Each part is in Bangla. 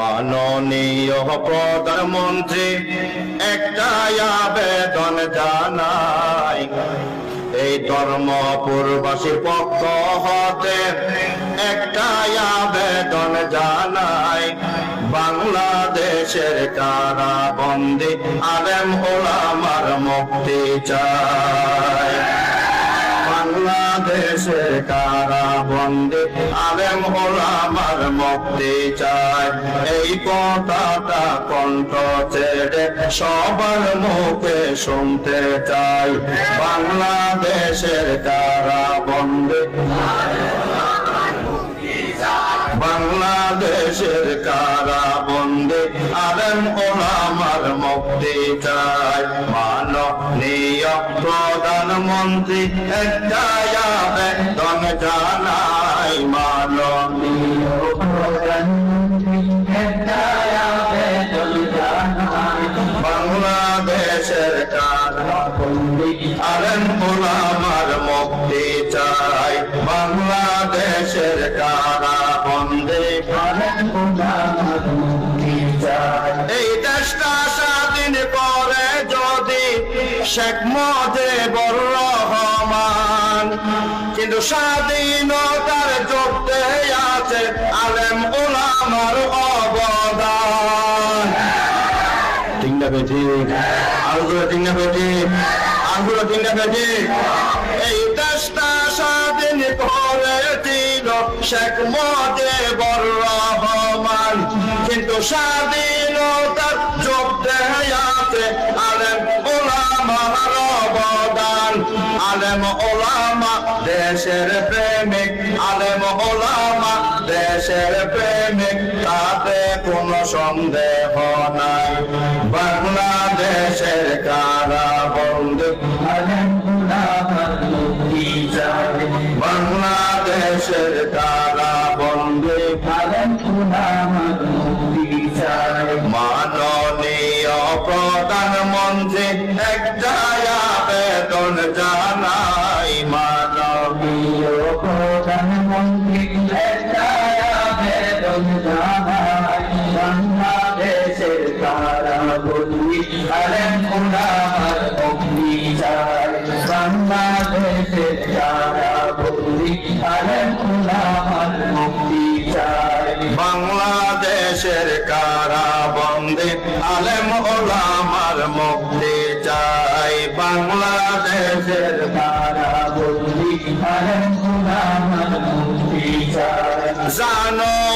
মাননীয় প্রধানমন্ত্রী, একটাই আবেদন জানাই। এই ধর্মপুরবাসীর পক্ষ হতে একটাই আবেদন জানাই, বাংলাদেশের কারাবন্দি আলেম ওলামার মুক্তি চায় বাংলাদেশের কারাবন্দি আলেম আমার মুক্তি চায় এই কথাটা কণ্ঠ ছেড়ে সবার মুখে শুনতে চাই। বাংলাদেশের কারাবন্দি। বাংলাদেশের কারাবন্দি আলেম ওলামার মুক্তি চাই মাননীয় প্রধানমন্ত্রী একটাই আবেদন জানাই মাননীয় বাংলাদেশের কারাবন্দি আলেম ওলামার মুক্তি বাংলাদেশের কারাবন্দি শেখ মুজিবুর রহমান। কিন্তু স্বাধীনতার যুদ্ধে আছে আলেম ওলামার অবদান। না বেটি ঠিক না বেটি ঠিক না বেটি এই দেশটা স্বাধীন করেছিল শেখ মুজিবুর রহমান। কিন্তু স্বাধীনতার যুদ্ধে আলেম ওলামা, দেশের প্রেমিক। আলেম ওলামা, দেশের প্রেমিক। তাতে কোনো সন্দেহ নাই। বাংলাদেশের কারা বন্ধু বাংলাদেশের কারাবন্দি। মুক্তি চাই বাংলাদেশের কারাবন্দি আলেম ওলামার মুক্তি চাই বাংলাদেশের কারাবন্দি আলেম ওলামার মুক্তি চাই বাংলাদেশের কারাবন্দি আলেম ওলামার মুক্তি চাই জানুয়ারি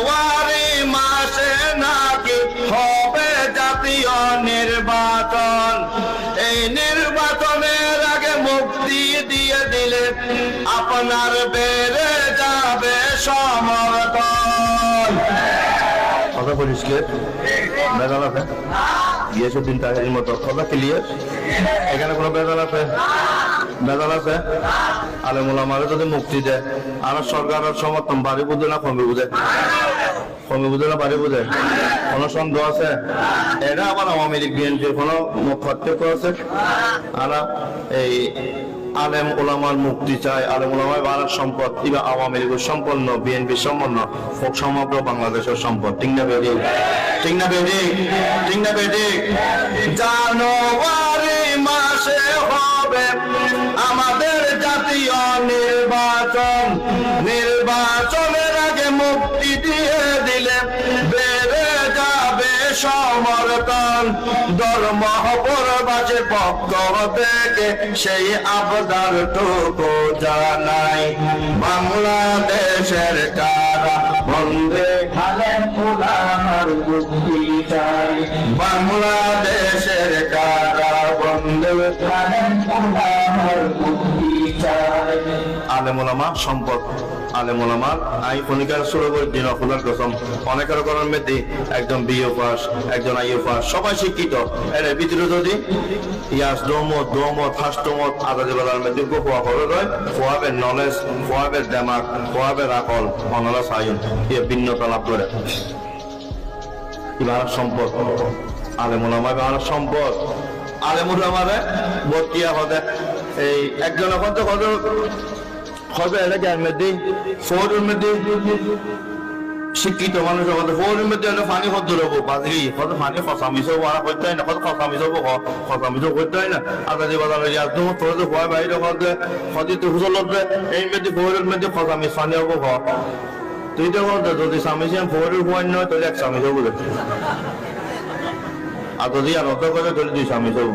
কথা বলিস কে? বেদাল আছে? গিয়েছে দিন তাহের মতো। কথা ক্লিয়ার এখানে কোনো বেদাল আছে? বেদাল আছে? আলেমুল আমারে যদি মুক্তি দেয়, আর সরকারের সমর্থন বাড়ি বুঝে না কমে বুঝে? কমে বুঝে না, বাড়ি বুঝে। কোনো সন্দেহ আছে? এটা আবার আওয়ামী লীগ, বিএনপির কোনো পার্থক্য আছে? আর এই আলেম ওলামার মুক্তি চায়, আলেম ওলামার ভারত সম্পদ, ইবা আওয়ামী লীগের সম্পন্ন বিএনপি সম্পন্ন সমগ্র বাংলাদেশের সম্পদ। ঠিক না বেদি ঠিক না বেদি জানুয়ারি মাসে হবে আমাদের জাতীয় নির্বাচন। নির্বাচনের আগে মুক্তি থেকে সেই আবদার টুকু জানাই। বাংলাদেশের কারা বন্দে খালেন উলামার মুক্তি চাই। বাংলাদেশের কারা বন্দে মুক্তি চাই আলেমুলামা, সম্পদ আলেমুলামার আই ফনিকার শুরু করে দিন অকুলার কসম। অনেকের করার মধ্যে একজন বিও পাস, একজন আইও পাস, সবাই শিক্ষিত। এর ভিতরে যদি ইয়াস দৌমত দৌমত হাস্তমত আদাদি বেলার মধ্যে গোপোয়া করে রয় ফোয়াবের নলেজ ফোয়াবের দেমাক ফোয়াবের আকল, অনলা সায়ন ইয়ে ভিন্নতা লাভ করে। ইবার সম্পদ, আলেমুলামা ইবার সম্পদ। আলেমুলামারে বর্তিয়া হদে এই একজন কত কত এলাকার মধ্যে ফোরের মধ্যে শিক্ষিত মানুষ আমাদের ফোনের মধ্যে হলে পানি কত রবো বাজরি কত পানি খসা মিশো ওরা করতে হয় না কত খসা মিশো খসা মিশো করতে হয় না আজাদি বাজারে যা তুমি তোর তো ভয় বাইরে করতে কদি তো হুসল হুজল এই মধ্যে ফোনের মধ্যে খসা মিশ পানি হব খ তুই তো বলতে যদি স্বামী সিয়াম ফোনের ভয় নয় তাহলে এক স্বামী হব আর যদি আর অত করে তাহলে দুই স্বামী হব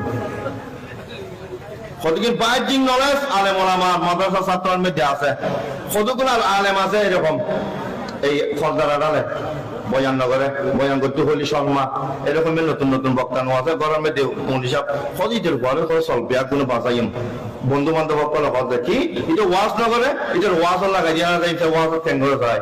কতদিন বাইজিং নলেজ আলেম ওলামা মাদ্রাসা ছাত্রের মধ্যে আছে। কতগুলো আলেম আছে এরকম এই সর্দারা ডালে বয়ান নগরে বয়ান হলি শর্মা এরকমের নতুন নতুন বক্তানো আছে। গরমের মধ্যে মনীষা সদিতের ঘরে করে চলবে আর কোনো বাঁচাইম বন্ধু বান্ধব সকলে কথা কি? এটা ওয়াজ নগরে এটার ওয়াজ লাগাই দিয়া যায় এটা ওয়াজ কেন্দ্র যায়?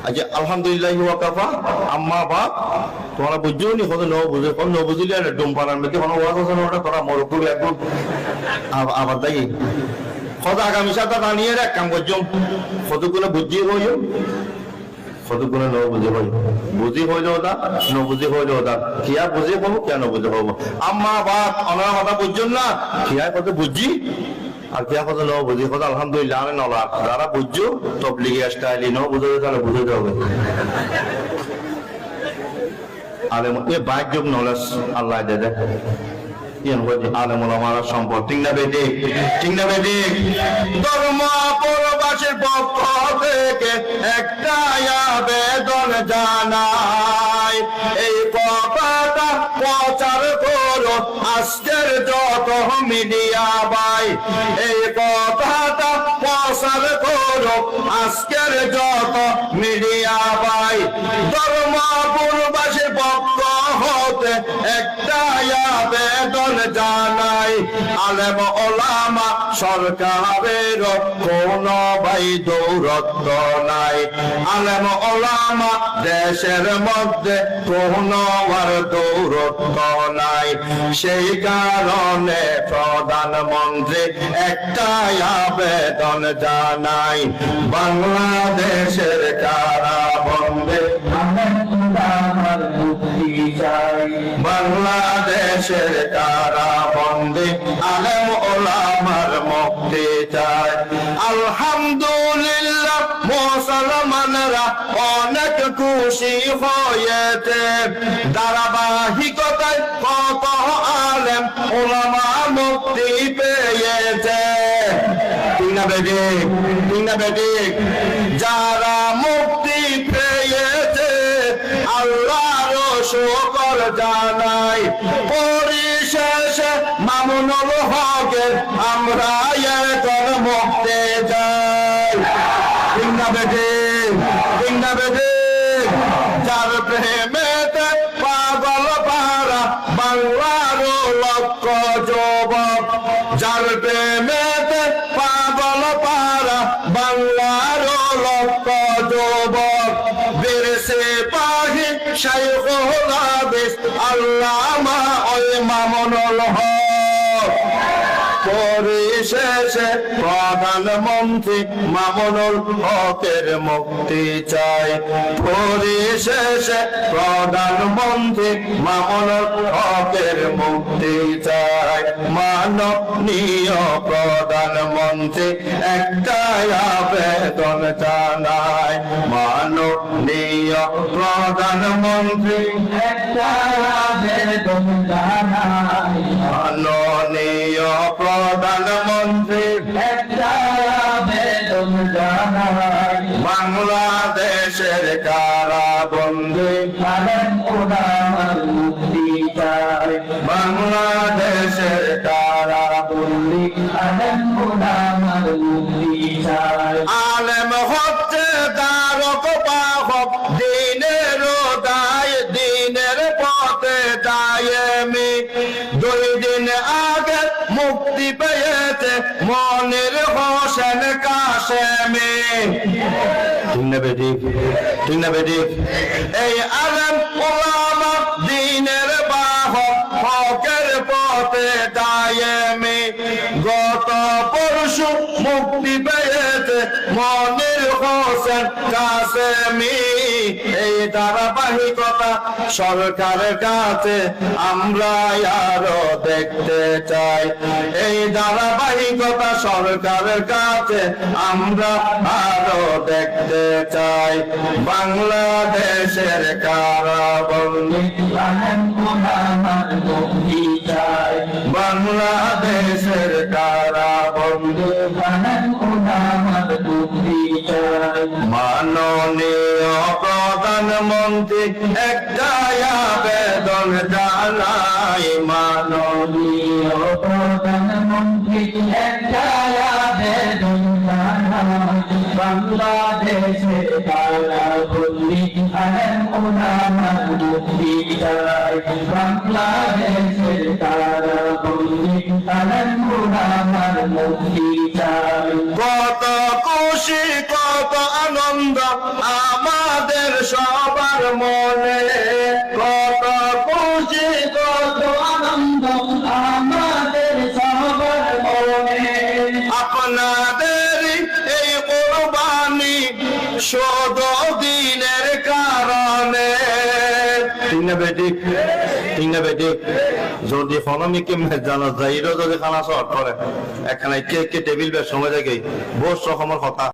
আচ্ছা আলহামদুলিল্লাহ ওয়া কাফা, আম্মা বাদ তোমরা বুঝছ নি ন বুঝে কত ন বুঝিলে ডুম পাড়ার মধ্যে কোনো ওয়াজ আছে না ওটা তোরা মরক্কু একদম আব- আবার তাই কত আগামী সপ্তাহ আনিয়ে এক কাম করছ। কতগুলো বুঝিয়ে হইও কতগুলো ন বুঝে হই বুঝি হইল ওটা ন বুঝি হইল ওটা। কিয়া বুঝে পাবো কিয়া ন বুঝে পাবো আম্মা বাপ, অনার কথা বুঝছেন না? কিয়া কত বুঝি? আর কত ন বুঝি কত আলহামদুলিল্লাহ, আমি যারা বুঝছ, তবলিগি স্টাইলি ন বুঝে তাহলে বুঝে যাবে আলেম, এ নলেজ আল্লাহ দে ওলামার সম্পদ। না বেদি ঠিক না বেদি ধর্ম পরবাসীর পক্ষ থেকে একটা আবেদন কথাটা প্রচার করো, আজকের যত মিডিয়া বাই এই কথাটা প্রচার করো, আজকের যত মিডিয়া বাই ধর্ম পূর্বাসীর পক্ষ হতে একটা আবেদন জানাই। আলেম ওলামা সরকারের কোন ভাই দৌরত্ব নাই। আলেম ওলামা দেশের মধ্যে কোন আর দৌরত্ব নাই। সেই কারণে প্রধানমন্ত্রী একটা আবেদন জানাই। বাংলাদেশের কারাবন্দে চাই। বাংলাদেশের কারাবন্দে আলেম ওলামার মুক্তি চায় আলহামদুলিল্লাহ, মুসলমানরা অনেক খুশি হয়েছে। ধারাবাহিকতায় কত আলেম ওলামা মুক্তি পেয়েছে। ঠিক না বেটি ঠিক না বেটি যারা জানাই পরিশেষে মামুনুল হকের আমরা এখন মুক্তি যাই। ঠিক না বেটি ঠিক না যার প্রেমেতে আল্লামা ওই মামুনুল হক। পরিশেষে প্রধানমন্ত্রী মামুনুল হকের মুক্তি চাই। পরিশেষে প্রধানমন্ত্রী মামুনুল হকের মুক্তি চাই। মাননীয় প্রধানমন্ত্রী একটা আবেদন জানায় মাননীয় প্রধানমন্ত্রী একটা আবেদন জানাই। মাননীয় বাংলাদেশের কারাবন্দী বাংলাদেশের কারাবন্দী আলেম হচ্ছে তারক বাহক দিনের দায় দিনের পথে দায়মি দুই দিন আগে মুক্তি পেয়েছে মনের হোসেন কাশেমি ঠিক দিনের বাহক হকের পথে দায়েমে গত পরশু মুক্তি পেয়েছে মনির হোসেন কাসেমি। এই ধারাবাহিকতা সরকারের কাছে আমরা আরও দেখতে চাই। এই ধারাবাহিকতা সরকারের কাছে আমরা আরও দেখতে চাই। বাংলাদেশের কারাবন্দী। বাংলাদেশের প্রাণ আমার মুক্তি চাই। মাননীয় প্রধানমন্ত্রী আবেদন জানাই মাননীয় প্রধানমন্ত্রী আবেদন জানাই বাংলাদেশে তারা বললি আহম ওনামার মুক্তি চাই কত খুশি কত আনন্দ আমাদের সবার মনে। কত না বেটিক ঠিক না বেটি যদি ফলমি কেমনে জানা যায় যদি খানা এখানে একে কে, টেবিল বেশ সময় থাকে বস রকমের কথা।